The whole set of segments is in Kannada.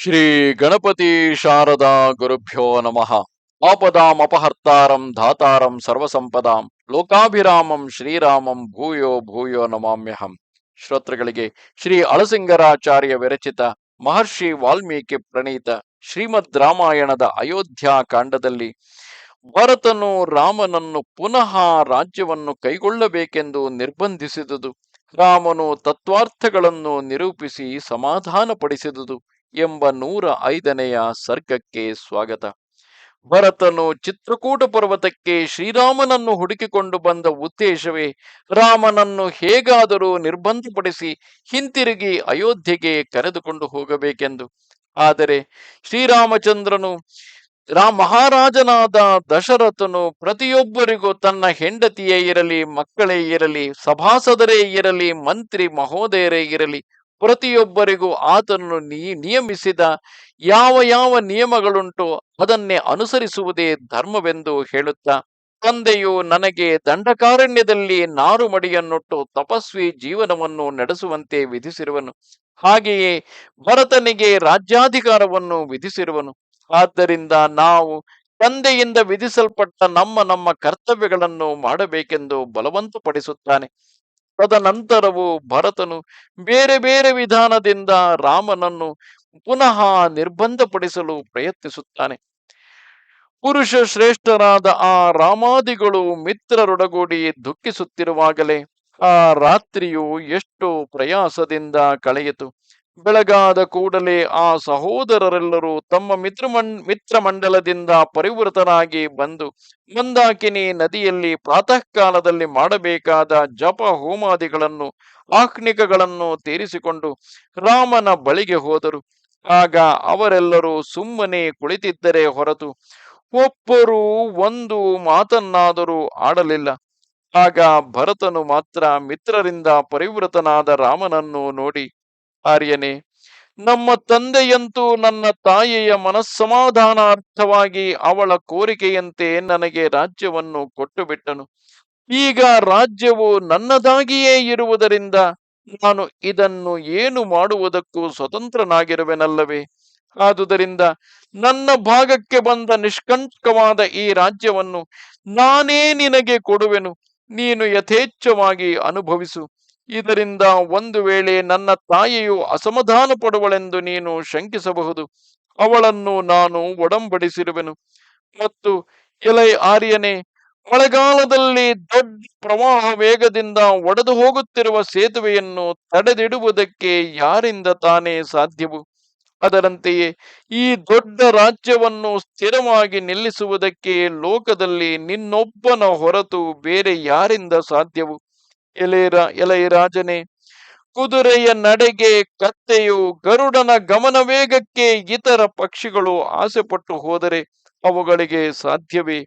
ಶ್ರೀ ಗಣಪತಿ ಶಾರದಾ ಗುರುಭ್ಯೋ ನಮಃ. ಆಪದಾಂ ಅಪಹರ್ತಾರಂ ಧಾತಾರಂ ಸರ್ವಸಂಪದಾಂ ಲೋಕಾಭಿರಾಮಂ ಶ್ರೀರಾಮಂ ಭೂಯೋ ಭೂಯೋ ನಮಾಮ್ಯಹಂ. ಶ್ರೋತೃಗಳಿಗೆ ಶ್ರೀ ಅಳಸಿಂಗರಾಚಾರ್ಯ ವಿರಚಿತ ಮಹರ್ಷಿ ವಾಲ್ಮೀಕಿ ಪ್ರಣೀತ ಶ್ರೀಮದ್ ರಾಮಾಯಣದ ಅಯೋಧ್ಯಾ ಕಾಂಡದಲ್ಲಿ ಭರತನು ರಾಮನನ್ನು ಪುನಃ ರಾಜ್ಯವನ್ನು ಕೈಗೊಳ್ಳಬೇಕೆಂದು ನಿರ್ಬಂಧಿಸಿದುದು. ರಾಮನು ತತ್ವಾರ್ಥಗಳನ್ನು ನಿರೂಪಿಸಿ ಸಮಾಧಾನಪಡಿಸಿದುದು. ಎಂಬ ನೂರ ಐದನೆಯ ಸರ್ಗಕ್ಕೆ ಸ್ವಾಗತ. ಭರತನು ಚಿತ್ರಕೂಟ ಪರ್ವತಕ್ಕೆ ಶ್ರೀರಾಮನನ್ನು ಹುಡುಕಿಕೊಂಡು ಬಂದ ಉದ್ದೇಶವೇ ರಾಮನನ್ನು ಹೇಗಾದರೂ ನಿರ್ಬಂಧಪಡಿಸಿ ಹಿಂತಿರುಗಿ ಅಯೋಧ್ಯೆಗೆ ಕರೆದುಕೊಂಡು ಹೋಗಬೇಕೆಂದು. ಆದರೆ ಶ್ರೀರಾಮಚಂದ್ರನು, ರಾ ಮಹಾರಾಜನಾದ ದಶರಥನು ಪ್ರತಿಯೊಬ್ಬರಿಗೂ ತನ್ನ ಹೆಂಡತಿಯೇ ಇರಲಿ, ಮಕ್ಕಳೇ ಇರಲಿ, ಸಭಾಸದರೇ ಇರಲಿ, ಮಂತ್ರಿ ಮಹೋದಯರೇ ಇರಲಿ ಪ್ರತಿಯೊಬ್ಬರಿಗೂ ಆತನು ನಿಯಮಿಸಿದ ಯಾವ ಯಾವ ನಿಯಮಗಳುಂಟು ಅದನ್ನೇ ಅನುಸರಿಸುವುದೇ ಧರ್ಮವೆಂದು ಹೇಳುತ್ತಾ, ತಂದೆಯು ನನಗೆ ದಂಡಕಾರಣ್ಯದಲ್ಲಿ ನಾರುಮಡಿಯನ್ನುಟ್ಟು ತಪಸ್ವಿ ಜೀವನವನ್ನು ನಡೆಸುವಂತೆ ವಿಧಿಸಿರುವನು. ಹಾಗೆಯೇ ಭರತನಿಗೆ ರಾಜ್ಯಾಧಿಕಾರವನ್ನು ವಿಧಿಸಿರುವನು. ಆದ್ದರಿಂದ ನಾವು ತಂದೆಯಿಂದ ವಿಧಿಸಲ್ಪಟ್ಟ ನಮ್ಮ ನಮ್ಮ ಕರ್ತವ್ಯಗಳನ್ನು ಮಾಡಬೇಕೆಂದು ಬಲವಂತಪಡಿಸುತ್ತಾನೆ. ತದನಂತರವು ಭರತನು ಬೇರೆ ಬೇರೆ ವಿಧಾನದಿಂದ ರಾಮನನ್ನು ಪುನಃ ನಿರ್ಬಂಧಪಡಿಸಲು ಪ್ರಯತ್ನಿಸುತ್ತಾನೆ. ಪುರುಷ ಶ್ರೇಷ್ಠರಾದ ಆ ರಾಮಾದಿಗಳು ಮಿತ್ರರೊಡಗೂಡಿ ದುಃಖಿಸುತ್ತಿರುವಾಗಲೇ ಆ ರಾತ್ರಿಯು ಎಷ್ಟು ಪ್ರಯಾಸದಿಂದ ಕಳೆಯಿತು. ಬೆಳಗಾದ ಕೂಡಲೇ ಆ ಸಹೋದರರೆಲ್ಲರೂ ತಮ್ಮ ಮಿತ್ರ ಮಿತ್ರ ಮಂಡಲದಿಂದ ಪರಿವೃತರಾಗಿ ಬಂದು, ಮಂದಾಕಿನಿ ನದಿಯಲ್ಲಿ ಪ್ರಾತಃ ಕಾಲದಲ್ಲಿ ಮಾಡಬೇಕಾದ ಜಪ ಹೋಮಾದಿಗಳನ್ನು ಆಹ್ನಿಕಗಳನ್ನು ತೀರಿಸಿಕೊಂಡು ರಾಮನ ಬಳಿಗೆ ಹೋದರು. ಆಗ ಅವರೆಲ್ಲರೂ ಸುಮ್ಮನೆ ಕುಳಿತಿದ್ದರೆ ಹೊರತು ಒಬ್ಬರು ಒಂದು ಮಾತನ್ನಾದರೂ ಆಡಲಿಲ್ಲ. ಆಗ ಭರತನು ಮಾತ್ರ ಮಿತ್ರರಿಂದ ಪರಿವೃತನಾದ ರಾಮನನ್ನು ನೋಡಿ ಆರ್ಯನೇ ನಮ್ಮ ತಂದೆಯಂತೂ ನನ್ನ ತಾಯಿಯ ಮನಸ್ಸಮಾಧಾನಾರ್ಥವಾಗಿ ಅವಳ ಕೋರಿಕೆಯಂತೆ ನನಗೆ ರಾಜ್ಯವನ್ನು ಕೊಟ್ಟು ಬಿಟ್ಟನು ಈಗ ರಾಜ್ಯವು ನನ್ನದಾಗಿಯೇ ಇರುವುದರಿಂದ ನಾನು ಇದನ್ನು ಏನು ಮಾಡುವುದಕ್ಕೂ ಸ್ವತಂತ್ರನಾಗಿರುವೆನಲ್ಲವೇ? ಆದುದರಿಂದ ನನ್ನ ಭಾಗಕ್ಕೆ ಬಂದ ನಿಷ್ಕಂಟಕವಾದ ಈ ರಾಜ್ಯವನ್ನು ನಾನೇ ನಿನಗೆ ಕೊಡುವೆನು. ನೀನು ಯಥೇಚ್ಛವಾಗಿ ಅನುಭವಿಸು. ಇದರಿಂದ ಒಂದು ವೇಳೆ ನನ್ನ ತಾಯಿಯು ಅಸಮಾಧಾನ ಪಡುವಳೆಂದು ನೀನು ಶಂಕಿಸಬಹುದು. ಅವಳನ್ನು ನಾನು ಒಡಂಬಡಿಸಿರುವೆನು. ಮತ್ತು ಎಲೈ ಆರ್ಯನೇ, ಮಳೆಗಾಲದಲ್ಲಿ ದೊಡ್ಡ ಪ್ರವಾಹ ವೇಗದಿಂದ ಒಡೆದು ಹೋಗುತ್ತಿರುವ ಸೇತುವೆಯನ್ನು ತಡೆದಿಡುವುದಕ್ಕೆ ಯಾರಿಂದ ತಾನೇ ಸಾಧ್ಯವು? ಅದರಂತೆಯೇ ಈ ದೊಡ್ಡ ರಾಜ್ಯವನ್ನು ಸ್ಥಿರವಾಗಿ ನಿಲ್ಲಿಸುವುದಕ್ಕೆ ಲೋಕದಲ್ಲಿ ನಿನ್ನೊಬ್ಬನ ಹೊರತು ಬೇರೆ ಯಾರಿಂದ ಸಾಧ್ಯವು? ಎಲೆರ ಎಲೆಯ ರಾಜನೇ, ಕುದುರೆಯ ನಡೆಗೆ ಕತ್ತೆಯು ಗರುಡನ ಗಮನ ವೇಗಕ್ಕೆ ಇತರ ಪಕ್ಷಿಗಳು ಆಸೆಪಟ್ಟು ಹೋದರೆ ಅವುಗಳಿಗೆ ಸಾಧ್ಯವೇ?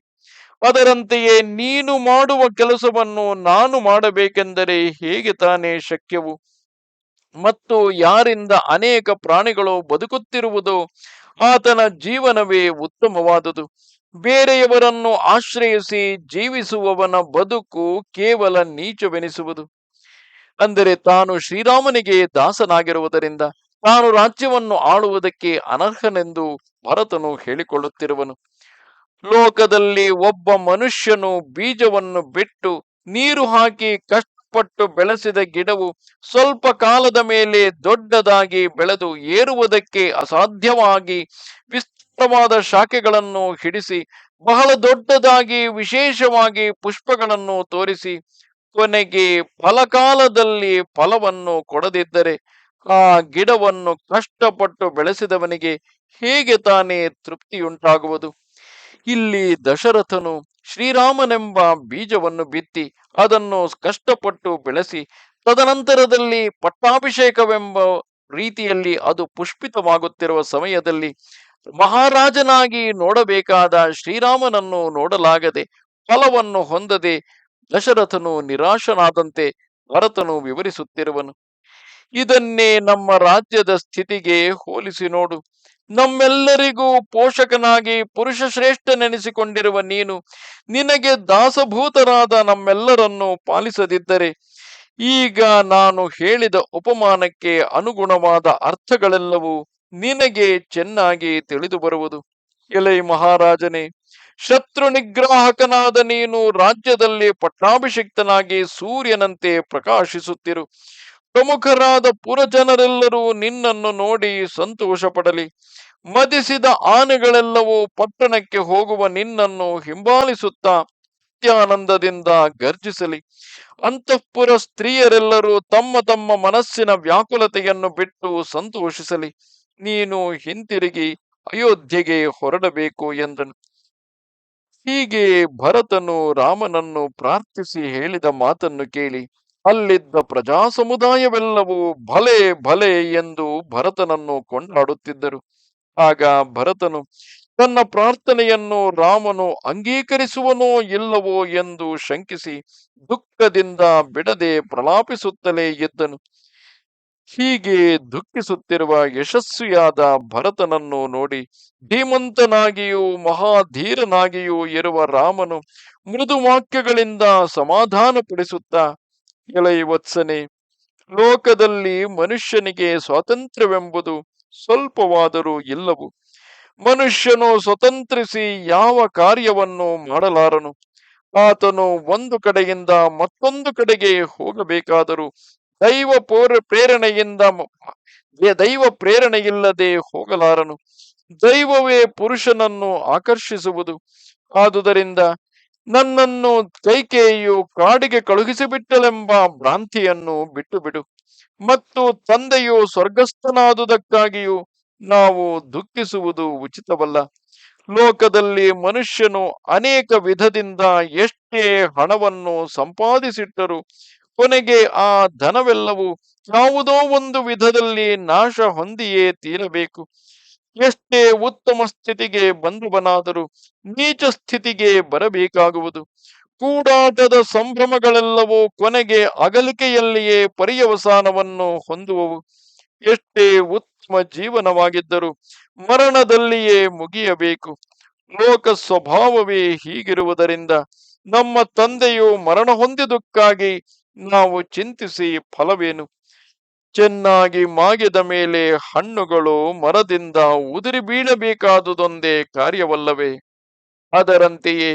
ಅದರಂತೆಯೇ ನೀನು ಮಾಡುವ ಕೆಲಸವನ್ನು ನಾನು ಮಾಡಬೇಕೆಂದರೆ ಹೇಗೆ ತಾನೇ ಶಕ್ಯವು? ಮತ್ತು ಯಾರಿಂದ ಅನೇಕ ಪ್ರಾಣಿಗಳು ಬದುಕುತ್ತಿರುವುದೋ ಆತನ ಜೀವನವೇ ಉತ್ತಮವಾದುದು. ಬೇರೆಯವರನ್ನು ಆಶ್ರಯಿಸಿ ಜೀವಿಸುವವನ ಬದುಕು ಕೇವಲ ನೀಚವೆನಿಸುವುದು. ಅಂದರೆ ತಾನು ಶ್ರೀರಾಮನಿಗೆ ದಾಸನಾಗಿರುವುದರಿಂದ ತಾನು ರಾಜ್ಯವನ್ನು ಆಳುವುದಕ್ಕೆ ಅನರ್ಹನೆಂದು ಭರತನು ಹೇಳಿಕೊಳ್ಳುತ್ತಿರುವನು. ಲೋಕದಲ್ಲಿ ಒಬ್ಬ ಮನುಷ್ಯನು ಬೀಜವನ್ನು ಬಿಟ್ಟು ನೀರು ಹಾಕಿ ಕಷ್ಟಪಟ್ಟು ಬೆಳೆಸಿದ ಗಿಡವು ಸ್ವಲ್ಪ ಕಾಲದ ಮೇಲೆ ದೊಡ್ಡದಾಗಿ ಬೆಳೆದು ಏರುವುದಕ್ಕೆ ಅಸಾಧ್ಯವಾಗಿ ವಿಸ್ತಾರವಾದ ಶಾಖೆಗಳನ್ನು ಹಿಡಿಸಿ, ಬಹಳ ದೊಡ್ಡದಾಗಿ ವಿಶೇಷವಾಗಿ ಪುಷ್ಪಗಳನ್ನು ತೋರಿಸಿ, ಕೊನೆಗೆ ಫಲಕಾಲದಲ್ಲಿ ಫಲವನ್ನು ಕೊಡದಿದ್ದರೆ, ಆ ಗಿಡವನ್ನು ಕಷ್ಟಪಟ್ಟು ಬೆಳೆಸಿದವನಿಗೆ ಹೇಗೆ ತಾನೇ ತೃಪ್ತಿಯುಂಟಾಗುವುದು? ಇಲ್ಲಿ ದಶರಥನು ಶ್ರೀರಾಮನೆಂಬ ಬೀಜವನ್ನು ಬಿತ್ತಿ, ಅದನ್ನು ಕಷ್ಟಪಟ್ಟು ಬೆಳೆಸಿ, ತದನಂತರದಲ್ಲಿ ಪಟ್ಟಾಭಿಷೇಕವೆಂಬ ರೀತಿಯಲ್ಲಿ ಅದು ಪುಷ್ಪಿತವಾಗುತ್ತಿರುವ ಸಮಯದಲ್ಲಿ ಮಹಾರಾಜನಾಗಿ ನೋಡಬೇಕಾದ ಶ್ರೀರಾಮನನ್ನು ನೋಡಲಾಗದೆ ಫಲವನ್ನು ಹೊಂದದೆ ದಶರಥನು ನಿರಾಶನಾದಂತೆ ಭರತನು ವಿವರಿಸುತ್ತಿರುವನು, ಇದನ್ನೇ ನಮ್ಮ ರಾಜ್ಯದ ಸ್ಥಿತಿಗೆ ಹೋಲಿಸಿ ನೋಡು. ನಮ್ಮೆಲ್ಲರಿಗೂ ಪೋಷಕನಾಗಿ ಪುರುಷ ಶ್ರೇಷ್ಠನೆನಿಸಿಕೊಂಡಿರುವ ನೀನು, ನಿನಗೆ ದಾಸಭೂತರಾದ ನಮ್ಮೆಲ್ಲರನ್ನು ಪಾಲಿಸದಿದ್ದರೆ ಈಗ ನಾನು ಹೇಳಿದ ಉಪಮಾನಕ್ಕೆ ಅನುಗುಣವಾದ ಅರ್ಥಗಳೆಲ್ಲವೂ ನಿನಗೆ ಚೆನ್ನಾಗಿ ತಿಳಿದು ಬರುವುದು. ಎಲೆ ಮಹಾರಾಜನೇ, ಶತ್ರು ನಿಗ್ರಾಹಕನಾದ ನೀನು ರಾಜ್ಯದಲ್ಲಿ ಪಟ್ಟಾಭಿಷಿಕ್ತನಾಗಿ ಸೂರ್ಯನಂತೆ ಪ್ರಕಾಶಿಸುತ್ತಿರು. ಪ್ರಮುಖರಾದ ಪುರಜನರೆಲ್ಲರೂ ನಿನ್ನನ್ನು ನೋಡಿ ಸಂತೋಷ ಪಡಲಿ ಮದಿಸಿದ ಆನೆಗಳೆಲ್ಲವೂ ಪಟ್ಟಣಕ್ಕೆ ಹೋಗುವ ನಿನ್ನನ್ನು ಹಿಂಬಾಲಿಸುತ್ತಾ ಅತ್ಯಾನಂದದಿಂದ ಗರ್ಜಿಸಲಿ. ಅಂತಃಪುರ ಸ್ತ್ರೀಯರೆಲ್ಲರೂ ತಮ್ಮ ತಮ್ಮ ಮನಸ್ಸಿನ ವ್ಯಾಕುಲತೆಯನ್ನು ಬಿಟ್ಟು ಸಂತೋಷಿಸಲಿ. ನೀನು ಹಿಂತಿರುಗಿ ಅಯೋಧ್ಯೆಗೆ ಹೊರಡಬೇಕು ಎಂದನು. ಹೀಗೆ ಭರತನು ರಾಮನನ್ನು ಪ್ರಾರ್ಥಿಸಿ ಹೇಳಿದ ಮಾತನ್ನು ಕೇಳಿ, ಅಲ್ಲಿದ್ದ ಪ್ರಜಾ ಸಮುದಾಯವೆಲ್ಲವೂ ಭಲೆ ಭಲೆ ಎಂದು ಭರತನನ್ನು ಕೊಂಡಾಡುತ್ತಿದ್ದರು. ಆಗ ಭರತನು, ತನ್ನ ಪ್ರಾರ್ಥನೆಯನ್ನು ರಾಮನು ಅಂಗೀಕರಿಸುವನೋ ಇಲ್ಲವೋ ಎಂದು ಶಂಕಿಸಿ ದುಃಖದಿಂದ ಬಿಡದೆ ಪ್ರಲಾಪಿಸುತ್ತಲೇ ಇದ್ದನು. ಹೀಗೆ ದುಃಖಿಸುತ್ತಿರುವ ಯಶಸ್ವಿಯಾದ ಭರತನನ್ನು ನೋಡಿ ಧೀಮಂತನಾಗಿಯೂ ಮಹಾಧೀರನಾಗಿಯೂ ಇರುವ ರಾಮನು ಮೃದು ವಾಕ್ಯಗಳಿಂದ ಸಮಾಧಾನಪಡಿಸುತ್ತಾ ವತ್ಸನೆ, ಲೋಕದಲ್ಲಿ ಮನುಷ್ಯನಿಗೆ ಸ್ವಾತಂತ್ರ್ಯವೆಂಬುದು ಸ್ವಲ್ಪವಾದರೂ ಇಲ್ಲವು. ಮನುಷ್ಯನು ಸ್ವತಂತ್ರಿಸಿ ಯಾವ ಕಾರ್ಯವನ್ನು ಮಾಡಲಾರನು? ಆತನು ಒಂದು ಕಡೆಯಿಂದ ಮತ್ತೊಂದು ಕಡೆಗೆ ಹೋಗಬೇಕಾದರೂ ದೈವ ಪೋರ ಪ್ರೇರಣೆಯಿಂದ ದೈವ ಪ್ರೇರಣೆಯಿಲ್ಲದೆ ಹೋಗಲಾರನು. ದೈವವೇ ಪುರುಷನನ್ನು ಆಕರ್ಷಿಸುವುದು. ಆದುದರಿಂದ ನನ್ನನ್ನು ಕೈಕೇಯು ಕಾಡಿಗೆ ಕಳುಹಿಸಿಬಿಟ್ಟಲೆಂಬ ಭ್ರಾಂತಿಯನ್ನು ಬಿಟ್ಟು ಬಿಡು ಮತ್ತು ತಂದೆಯು ಸ್ವರ್ಗಸ್ಥನಾದುದಕ್ಕಾಗಿಯೂ ನಾವು ದುಃಖಿಸುವುದು ಉಚಿತವಲ್ಲ. ಲೋಕದಲ್ಲಿ ಮನುಷ್ಯನು ಅನೇಕ ವಿಧದಿಂದ ಎಷ್ಟೇ ಹಣವನ್ನು ಸಂಪಾದಿಸಿಟ್ಟರು ಕೊನೆಗೆ ಆ ಧನವೆಲ್ಲವೂ ಯಾವುದೋ ಒಂದು ವಿಧದಲ್ಲಿ ನಾಶ ಹೊಂದಿಯೇ ತೀರಬೇಕು. ಎಷ್ಟೇ ಉತ್ತಮ ಸ್ಥಿತಿಗೆ ಬಂಧುವನಾದರೂ ನೀಚ ಸ್ಥಿತಿಗೆ ಬರಬೇಕಾಗುವುದು. ಕೂಡಾಟದ ಸಂಭ್ರಮಗಳೆಲ್ಲವೂ ಕೊನೆಗೆ ಅಗಲಿಕೆಯಲ್ಲಿಯೇ ಪರ್ಯವಸಾನವನ್ನು ಹೊಂದುವವು. ಎಷ್ಟೇ ಉತ್ತಮ ಜೀವನವಾಗಿದ್ದರೂ ಮರಣದಲ್ಲಿಯೇ ಮುಗಿಯಬೇಕು. ಲೋಕ ಸ್ವಭಾವವೇ ಹೀಗಿರುವುದರಿಂದ ನಮ್ಮ ತಂದೆಯು ಮರಣ ಹೊಂದಿದ್ದಕ್ಕಾಗಿ ನಾವು ಚಿಂತಿಸಿ ಫಲವೇನು? ಚೆನ್ನಾಗಿ ಮಾಗಿದ ಮೇಲೆ ಹಣ್ಣುಗಳು ಮರದಿಂದ ಉದುರಿ ಬೀಳಬೇಕಾದುದೊಂದೇ ಕಾರ್ಯವಲ್ಲವೇ? ಅದರಂತೆಯೇ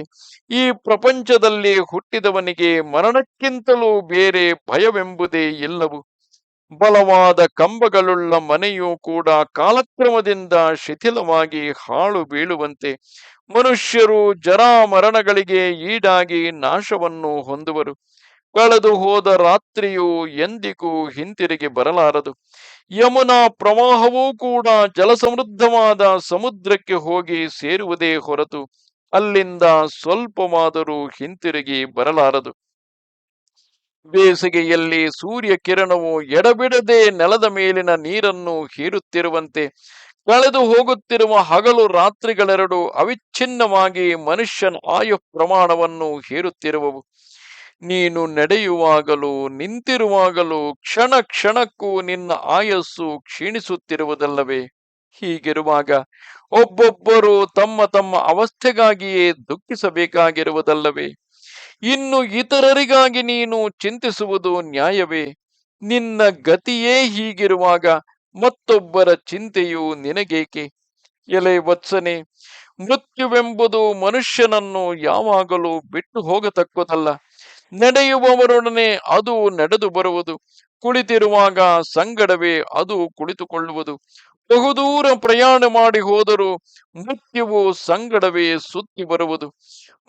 ಈ ಪ್ರಪಂಚದಲ್ಲಿ ಹುಟ್ಟಿದವನಿಗೆ ಮರಣಕ್ಕಿಂತಲೂ ಬೇರೆ ಭಯವೆಂಬುದೇ ಇಲ್ಲವು. ಬಲವಾದ ಕಂಬಗಳುಳ್ಳ ಮನೆಯೂ ಕೂಡ ಕಾಲಕ್ರಮದಿಂದ ಶಿಥಿಲವಾಗಿ ಹಾಳು ಬೀಳುವಂತೆ ಮನುಷ್ಯರು ಜರಾ ಮರಣಗಳಿಗೆ ಈಡಾಗಿ ನಾಶವನ್ನು ಹೊಂದುವರು. ಕಳೆದು ಹೋದ ರಾತ್ರಿಯು ಎಂದಿಗೂ ಹಿಂತಿರುಗಿ ಬರಲಾರದು. ಯಮುನಾ ಪ್ರವಾಹವೂ ಕೂಡ ಜಲಸಮೃದ್ಧವಾದ ಸಮುದ್ರಕ್ಕೆ ಹೋಗಿ ಸೇರುವುದೇ ಹೊರತು ಅಲ್ಲಿಂದ ಸ್ವಲ್ಪವಾದರೂ ಹಿಂತಿರುಗಿ ಬರಲಾರದು. ಬೇಸಿಗೆಯಲ್ಲಿ ಸೂರ್ಯ ಕಿರಣವು ಎಡಬಿಡದೆ ನೆಲದ ಮೇಲಿನ ನೀರನ್ನು ಹೀರುತ್ತಿರುವಂತೆ ಕಳೆದು ಹೋಗುತ್ತಿರುವ ಹಗಲು ರಾತ್ರಿಗಳೆರಡು ಅವಿಚ್ಛಿನ್ನವಾಗಿ ಮನುಷ್ಯನ ಆಯು ಪ್ರಮಾಣವನ್ನು ಹೀರುತ್ತಿರುವವು. ನೀನು ನಡೆಯುವಾಗಲೂ, ನಿಂತಿರುವಾಗಲೂ, ಕ್ಷಣ ಕ್ಷಣಕ್ಕೂ ನಿನ್ನ ಆಯಸ್ಸು ಕ್ಷೀಣಿಸುತ್ತಿರುವುದಲ್ಲವೇ? ಹೀಗಿರುವಾಗ ಒಬ್ಬೊಬ್ಬರು ತಮ್ಮ ತಮ್ಮ ಅವಸ್ಥೆಗಾಗಿಯೇ ದುಃಖಿಸಬೇಕಾಗಿರುವುದಲ್ಲವೇ? ಇನ್ನು ಇತರರಿಗಾಗಿ ನೀನು ಚಿಂತಿಸುವುದು ನ್ಯಾಯವೇ? ನಿನ್ನ ಗತಿಯೇ ಹೀಗಿರುವಾಗ ಮತ್ತೊಬ್ಬರ ಚಿಂತೆಯು ನಿನಗೇಕೆ? ಎಲೆ ವತ್ಸನೆ, ಮೃತ್ಯುವೆಂಬುದು ಮನುಷ್ಯನನ್ನು ಯಾವಾಗಲೂ ಬಿಟ್ಟು ಹೋಗತಕ್ಕದಲ್ಲ. ನಡೆಯುವವರೊಡನೆ ಅದು ನಡೆದು ಬರುವುದು. ಕುಳಿತಿರುವಾಗ ಸಂಗಡವೇ ಅದು ಕುಳಿತುಕೊಳ್ಳುವುದು. ಬಹುದೂರ ಪ್ರಯಾಣ ಮಾಡಿ ಹೋದರೂ ಮೃತ್ಯುವು ಸಂಗಡವೇ ಸುತ್ತಿ ಬರುವುದು.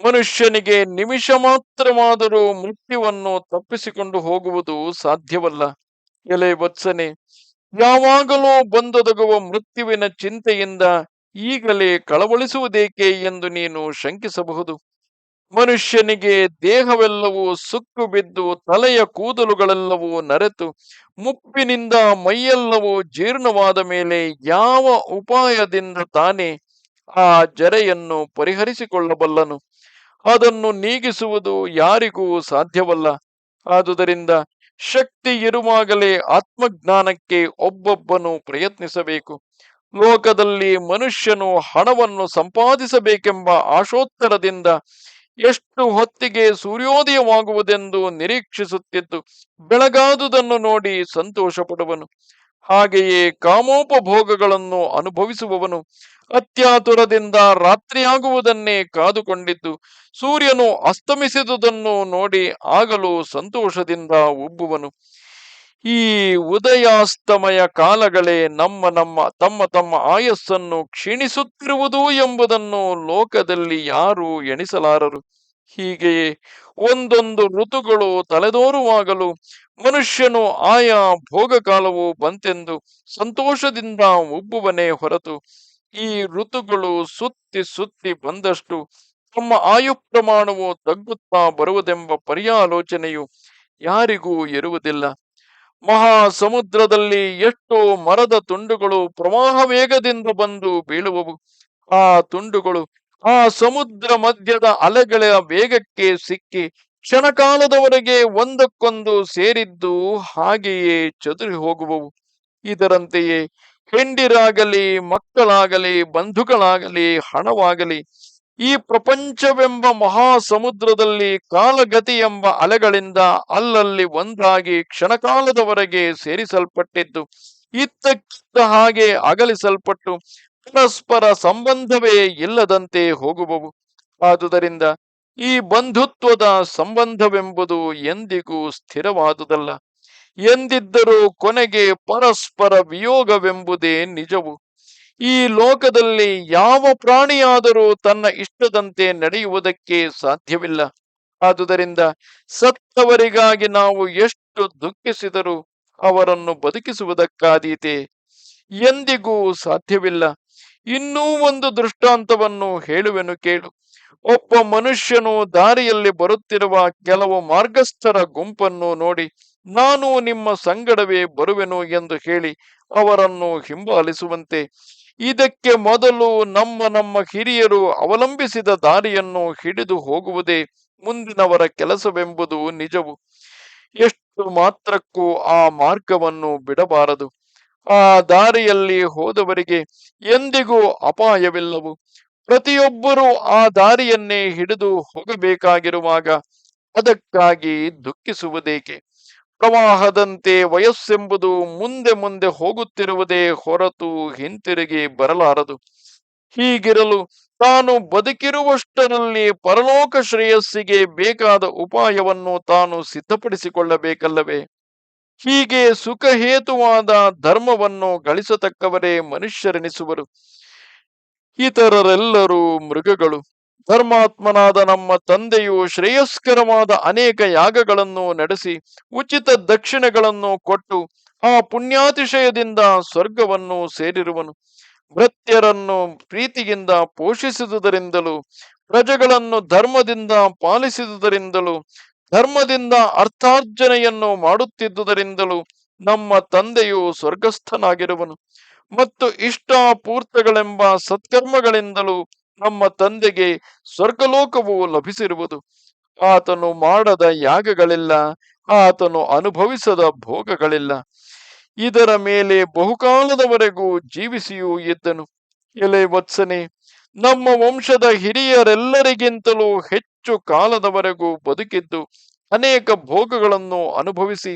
ಮನುಷ್ಯನಿಗೆ ನಿಮಿಷ ಮಾತ್ರವಾದರೂ ಮೃತ್ಯುವನ್ನು ತಪ್ಪಿಸಿಕೊಂಡು ಹೋಗುವುದು ಸಾಧ್ಯವಲ್ಲ. ಎಲೆ ವತ್ಸನೆ, ಯಾವಾಗಲೂ ಬಂದೊದಗುವ ಮೃತ್ಯುವಿನ ಚಿಂತೆಯಿಂದ ಈಗಲೇ ಕಳವಳಿಸುವುದೇಕೆ ಎಂದು ನೀನು ಶಂಕಿಸಬಹುದು. ಮನುಷ್ಯನಿಗೆ ದೇಹವೆಲ್ಲವೂ ಸುಕ್ಕು ಬಿದ್ದು ತಲೆಯ ಕೂದಲುಗಳೆಲ್ಲವೂ ನರೆತು, ಮುಪ್ಪಿನಿಂದ ಮೈಯೆಲ್ಲವೂ ಜೀರ್ಣವಾದ ಮೇಲೆ ಯಾವ ಉಪಾಯದಿಂದ ತಾನೇ ಆ ಜರೆಯನ್ನು ಪರಿಹರಿಸಿಕೊಳ್ಳಬಲ್ಲನು? ಅದನ್ನು ನೀಗಿಸುವುದು ಯಾರಿಗೂ ಸಾಧ್ಯವಲ್ಲ. ಆದುದರಿಂದ ಶಕ್ತಿ ಇರುವಾಗಲೇ ಆತ್ಮಜ್ಞಾನಕ್ಕೆ ಒಬ್ಬೊಬ್ಬನು ಪ್ರಯತ್ನಿಸಬೇಕು. ಲೋಕದಲ್ಲಿ ಮನುಷ್ಯನು ಹಣವನ್ನು ಸಂಪಾದಿಸಬೇಕೆಂಬ ಆಶೋತ್ತರದಿಂದ ಎಷ್ಟು ಹೊತ್ತಿಗೆ ಸೂರ್ಯೋದಯವಾಗುವುದೆಂದು ನಿರೀಕ್ಷಿಸುತ್ತಿದ್ದು ಬೆಳಗಾದುದನ್ನು ನೋಡಿ ಸಂತೋಷ ಪಡುವನು ಹಾಗೆಯೇ ಕಾಮೋಪಭೋಗಗಳನ್ನು ಅನುಭವಿಸುವವನು ಅತ್ಯಾತುರದಿಂದ ರಾತ್ರಿಯಾಗುವುದನ್ನೇ ಕಾದುಕೊಂಡಿದ್ದು ಸೂರ್ಯನು ಅಸ್ತಮಿಸಿದುದನ್ನು ನೋಡಿ ಆಗಲೂ ಸಂತೋಷದಿಂದ ಉಬ್ಬುವನು. ಈ ಉದಯಾಸ್ತಮಯ ಕಾಲಗಳೇ ನಮ್ಮ ನಮ್ಮ ತಮ್ಮ ತಮ್ಮ ಆಯಸ್ಸನ್ನು ಕ್ಷೀಣಿಸುತ್ತಿರುವುದು ಎಂಬುದನ್ನು ಲೋಕದಲ್ಲಿ ಯಾರೂ ಎಣಿಸಲಾರರು. ಹೀಗೆಯೇ ಒಂದೊಂದು ಋತುಗಳು ತಲೆದೋರುವಾಗಲು ಮನುಷ್ಯನು ಆಯಾ ಭೋಗಕಾಲವು ಬಂತೆಂದು ಸಂತೋಷದಿಂದ ಉಬ್ಬುವನೇ ಹೊರತು ಈ ಋತುಗಳು ಸುತ್ತಿ ಸುತ್ತಿ ಬಂದಷ್ಟು ತಮ್ಮ ಆಯು ಪ್ರಮಾಣವು ತಗ್ಗುತ್ತಾ ಬರುವುದೆಂಬ ಪರ್ಯಾಲೋಚನೆಯು ಯಾರಿಗೂ ಇರುವುದಿಲ್ಲ ಮಹಾ ಸಮುದ್ರದಲ್ಲಿ ಎಷ್ಟು ಮರದ ತುಂಡುಗಳು ಪ್ರವಾಹ ವೇಗದಿಂದ ಬಂದು ಬೀಳುವವು. ಆ ತುಂಡುಗಳು ಆ ಸಮುದ್ರ ಮಧ್ಯದ ಅಲೆಗಳ ವೇಗಕ್ಕೆ ಸಿಕ್ಕಿ ಕ್ಷಣಕಾಲದವರೆಗೆ ಒಂದಕ್ಕೊಂದು ಸೇರಿದ್ದು ಹಾಗೆಯೇ ಚದುರಿ ಹೋಗುವವು. ಇದರಂತೆಯೇ ಹೆಂಡಿರಾಗಲಿ ಮಕ್ಕಳಾಗಲಿ ಬಂಧುಗಳಾಗಲಿ ಹಣವಾಗಲಿ ಈ ಪ್ರಪಂಚವೆಂಬ ಮಹಾಸಮುದ್ರದಲ್ಲಿ ಕಾಲಗತಿ ಎಂಬ ಅಲೆಗಳಿಂದ ಅಲ್ಲಲ್ಲಿ ಒಂದಾಗಿ ಕ್ಷಣಕಾಲದವರೆಗೆ ಸೇರಿಸಲ್ಪಟ್ಟಿದ್ದು ಇತ್ತಕ್ಕಿದ್ದ ಹಾಗೆ ಅಗಲಿಸಲ್ಪಟ್ಟು ಪರಸ್ಪರ ಸಂಬಂಧವೇ ಇಲ್ಲದಂತೆ ಹೋಗುವವು. ಆದುದರಿಂದ ಈ ಬಂಧುತ್ವದ ಸಂಬಂಧವೆಂಬುದು ಎಂದಿಗೂ ಸ್ಥಿರವಾದುದಲ್ಲ. ಎಂದಿದ್ದರೂ ಕೊನೆಗೆ ಪರಸ್ಪರ ವಿಯೋಗವೆಂಬುದೇ ನಿಜವು. ಈ ಲೋಕದಲ್ಲಿ ಯಾವ ಪ್ರಾಣಿಯಾದರೂ ತನ್ನ ಇಷ್ಟದಂತೆ ನಡೆಯುವುದಕ್ಕೆ ಸಾಧ್ಯವಿಲ್ಲ. ಆದುದರಿಂದ ಸತ್ತವರಿಗಾಗಿ ನಾವು ಎಷ್ಟು ದುಃಖಿಸಿದರೂ ಅವರನ್ನು ಬದುಕಿಸುವುದಕ್ಕಾದೀತೆ. ಎಂದಿಗೂ ಸಾಧ್ಯವಿಲ್ಲ. ಇನ್ನೂ ಒಂದು ದೃಷ್ಟಾಂತವನ್ನು ಹೇಳುವೆನು ಕೇಳು. ಒಬ್ಬ ಮನುಷ್ಯನು ದಾರಿಯಲ್ಲಿ ಬರುತ್ತಿರುವ ಕೆಲವು ಮಾರ್ಗಸ್ಥರ ಗುಂಪನ್ನು ನೋಡಿ, ನಾನು ನಿಮ್ಮ ಸಂಗಡವೇ ಬರುವೆನು ಎಂದು ಹೇಳಿ ಅವರನ್ನು ಹಿಂಬಾಲಿಸುವಂತೆ ಇದಕ್ಕೆ ಮೊದಲು ನಮ್ಮ ನಮ್ಮ ಹಿರಿಯರು ಅವಲಂಬಿಸಿದ ದಾರಿಯನ್ನು ಹಿಡಿದು ಹೋಗುವುದೇ ಮುಂದಿನವರ ಕೆಲಸವೆಂಬುದು ನಿಜವು. ಎಷ್ಟು ಮಾತ್ರಕ್ಕೂ ಆ ಮಾರ್ಗವನ್ನು ಬಿಡಬಾರದು. ಆ ದಾರಿಯಲ್ಲಿ ಹೋದವರಿಗೆ ಎಂದಿಗೂ ಅಪಾಯವಿಲ್ಲವು. ಪ್ರತಿಯೊಬ್ಬರೂ ಆ ದಾರಿಯನ್ನೇ ಹಿಡಿದು ಹೋಗಬೇಕಾಗಿರುವಾಗ ಅದಕ್ಕಾಗಿ ದುಃಖಿಸುವುದೇಕೆ? ಪ್ರವಾಹದಂತೆ ವಯಸ್ಸೆಂಬುದು ಮುಂದೆ ಮುಂದೆ ಹೋಗುತ್ತಿರುವುದೇ ಹೊರತು ಹಿಂತಿರುಗಿ ಬರಲಾರದು. ಹೀಗಿರಲು ತಾನು ಬದುಕಿರುವಷ್ಟರಲ್ಲಿ ಪರಲೋಕ ಶ್ರೇಯಸ್ಸಿಗೆ ಬೇಕಾದ ಉಪಾಯವನ್ನು ತಾನು ಸಿದ್ಧಪಡಿಸಿಕೊಳ್ಳಬೇಕಲ್ಲವೇ? ಹೀಗೆ ಸುಖಹೇತುವಾದ ಧರ್ಮವನ್ನು ಗಳಿಸತಕ್ಕವರೇ ಮನುಷ್ಯರೆನಿಸುವರು. ಇತರರೆಲ್ಲರೂ ಮೃಗಗಳು. ಧರ್ಮಾತ್ಮನಾದ ನಮ್ಮ ತಂದೆಯು ಶ್ರೇಯಸ್ಕರವಾದ ಅನೇಕ ಯಾಗಗಳನ್ನು ನಡೆಸಿ ಉಚಿತ ದಕ್ಷಿಣೆಗಳನ್ನು ಕೊಟ್ಟು ಆ ಪುಣ್ಯಾತಿಶಯದಿಂದ ಸ್ವರ್ಗವನ್ನು ಸೇರಿರುವನು. ಭೃತ್ಯರನ್ನು ಪ್ರೀತಿಯಿಂದ ಪೋಷಿಸಿದುದರಿಂದಲೂ, ಪ್ರಜೆಗಳನ್ನು ಧರ್ಮದಿಂದ ಪಾಲಿಸಿದುದರಿಂದಲೂ, ಧರ್ಮದಿಂದ ಅರ್ಥಾರ್ಜನೆಯನ್ನು ಮಾಡುತ್ತಿದ್ದುದರಿಂದಲೂ ನಮ್ಮ ತಂದೆಯು ಸ್ವರ್ಗಸ್ಥನಾಗಿರುವನು. ಮತ್ತು ಇಷ್ಟಾಪೂರ್ತಗಳೆಂಬ ಸತ್ಕರ್ಮಗಳಿಂದಲೂ ನಮ್ಮ ತಂದೆಗೆ ಸ್ವರ್ಗಲೋಕವು ಲಭಿಸಿರುವುದು. ಆತನು ಮಾಡದ ಯಾಗಗಳಿಲ್ಲ, ಆತನು ಅನುಭವಿಸದ ಭೋಗಗಳಿಲ್ಲ. ಇದರ ಮೇಲೆ ಬಹುಕಾಲದವರೆಗೂ ಜೀವಿಸಿಯೂ ಇದ್ದನು. ಎಲೆ ವತ್ಸನೆ, ನಮ್ಮ ವಂಶದ ಹಿರಿಯರೆಲ್ಲರಿಗಿಂತಲೂ ಹೆಚ್ಚು ಕಾಲದವರೆಗೂ ಬದುಕಿದ್ದು, ಅನೇಕ ಭೋಗಗಳನ್ನು ಅನುಭವಿಸಿ,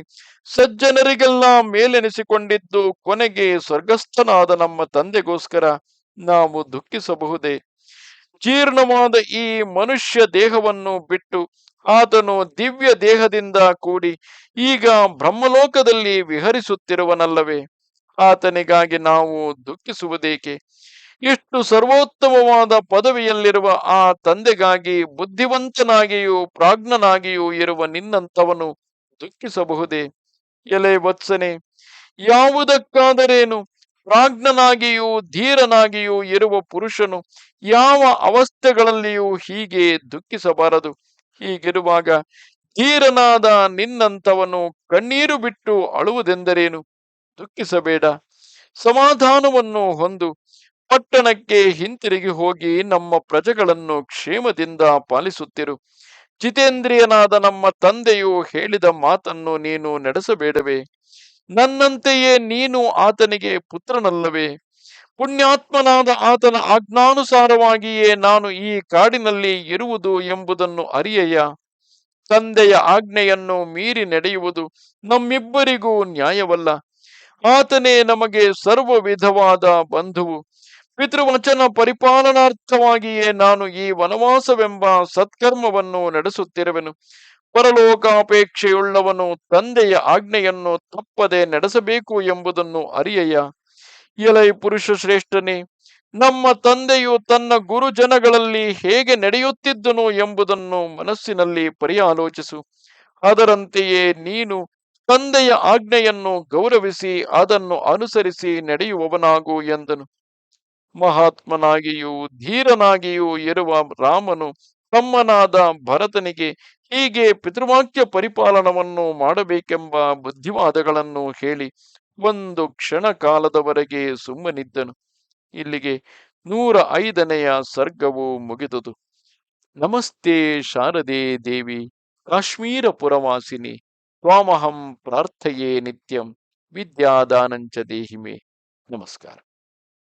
ಸಜ್ಜನರಿಗೆಲ್ಲ ಮೇಲೆನಿಸಿಕೊಂಡಿದ್ದು ಕೊನೆಗೆ ಸ್ವರ್ಗಸ್ಥನಾದ ನಮ್ಮ ತಂದೆಗೋಸ್ಕರ ನಾವು ದುಃಖಿಸಬಹುದೇ? ಜೀರ್ಣವಾದ ಈ ಮನುಷ್ಯ ದೇಹವನ್ನು ಬಿಟ್ಟು ಆತನು ದಿವ್ಯ ದೇಹದಿಂದ ಕೂಡಿ ಈಗ ಬ್ರಹ್ಮಲೋಕದಲ್ಲಿ ವಿಹರಿಸುತ್ತಿರುವನಲ್ಲವೇ? ಆತನಿಗಾಗಿ ನಾವು ದುಃಖಿಸುವುದೇಕೆ? ಇಷ್ಟು ಸರ್ವೋತ್ತಮವಾದ ಪದವಿಯಲ್ಲಿರುವ ಆ ತಂದೆಗಾಗಿ ಬುದ್ಧಿವಂತನಾಗಿಯೂ ಪ್ರಾಜ್ಞನಾಗಿಯೂ ಇರುವ ನಿನ್ನಂತವನು ದುಃಖಿಸಬಹುದೇ? ಎಲೆ ವತ್ಸನೆ, ಯಾವುದಕ್ಕಾದರೇನು? ಪ್ರಾಜ್ಞನಾಗಿಯೂ ಧೀರನಾಗಿಯೂ ಇರುವ ಪುರುಷನು ಯಾವ ಅವಸ್ಥೆಗಳಲ್ಲಿಯೂ ಹೀಗೆ ದುಃಖಿಸಬಾರದು. ಹೀಗಿರುವಾಗ ಧೀರನಾದ ನಿನ್ನಂತವನು ಕಣ್ಣೀರು ಬಿಟ್ಟು ಅಳುವುದೆಂದರೇನು? ದುಃಖಿಸಬೇಡ. ಸಮಾಧಾನವನ್ನು ಹೊಂದು ಪಟ್ಟಣಕ್ಕೆ ಹಿಂತಿರುಗಿ ಹೋಗಿ ನಮ್ಮ ಪ್ರಜೆಗಳನ್ನು ಕ್ಷೇಮದಿಂದ ಪಾಲಿಸುತ್ತಿರು. ಜಿತೇಂದ್ರಿಯನಾದ ನಮ್ಮ ತಂದೆಯು ಹೇಳಿದ ಮಾತನ್ನು ನೀನು ನಡೆಸಬೇಡವೇ? ನನ್ನಂತೆಯೇ ನೀನು ಆತನಿಗೆ ಪುತ್ರನಲ್ಲವೇ? ಪುಣ್ಯಾತ್ಮನಾದ ಆತನ ಆಜ್ಞಾನುಸಾರವಾಗಿಯೇ ನಾನು ಈ ಕಾಡಿನಲ್ಲಿ ಇರುವುದು ಎಂಬುದನ್ನು ಅರಿಯಯ್ಯ ತಂದೆಯ ಆಜ್ಞೆಯನ್ನು ಮೀರಿ ನಡೆಯುವುದು ನಮ್ಮಿಬ್ಬರಿಗೂ ನ್ಯಾಯವಲ್ಲ. ಆತನೇ ನಮಗೆ ಸರ್ವ ವಿಧವಾದ ಬಂಧುವು ಪಿತೃವಚನ ಪರಿಪಾಲನಾರ್ಥವಾಗಿಯೇ ನಾನು ಈ ವನವಾಸವೆಂಬ ಸತ್ಕರ್ಮವನ್ನು ನಡೆಸುತ್ತಿರುವೆನು. ಪರಲೋಕಾಪೇಕ್ಷೆಯುಳ್ಳವನು ತಂದೆಯ ಆಜ್ಞೆಯನ್ನು ತಪ್ಪದೆ ನಡೆಸಬೇಕು ಎಂಬುದನ್ನು ಅರಿಯಯ್ಯ. ಎಲೈ ಪುರುಷ ಶ್ರೇಷ್ಠನೇ ನಮ್ಮ ತಂದೆಯು ತನ್ನ ಗುರುಜನಗಳಲ್ಲಿ ಹೇಗೆ ನಡೆಯುತ್ತಿದ್ದನು ಎಂಬುದನ್ನು ಮನಸ್ಸಿನಲ್ಲಿ ಪರ್ಯಾಲೋಚಿಸು. ಅದರಂತೆಯೇ ನೀನು ತಂದೆಯ ಆಜ್ಞೆಯನ್ನು ಗೌರವಿಸಿ ಅದನ್ನು ಅನುಸರಿಸಿ ನಡೆಯುವವನಾಗು ಎಂದನು. ಮಹಾತ್ಮನಾಗಿಯೂ ಧೀರನಾಗಿಯೂ ಇರುವ ರಾಮನು ತಮ್ಮನಾದ ಭರತನಿಗೆ ಹೀಗೆ ಪಿತೃವಾಕ್ಯ ಪರಿಪಾಲನವನ್ನು ಮಾಡಬೇಕೆಂಬ ಬುದ್ಧಿವಾದಗಳನ್ನು ಹೇಳಿ ಒಂದು ಕ್ಷಣ ಕಾಲದವರೆಗೆ ಸುಮ್ಮನಿದ್ದನು. ಇಲ್ಲಿಗೆ ನೂರ ಐದನೆಯ ಸರ್ಗವು ಮುಗಿದುದು. ನಮಸ್ತೆ ಶಾರದೆ ದೇವಿ, ಕಾಶ್ಮೀರ ಪುರವಾಸಿನಿ, ತ್ವಾಮಹಂ ಪ್ರಾರ್ಥೆಯೇ ನಿತ್ಯಂ, ವಿದ್ಯಾದಾನಂಚ ದೇಹಿಮೆ. ನಮಸ್ಕಾರ.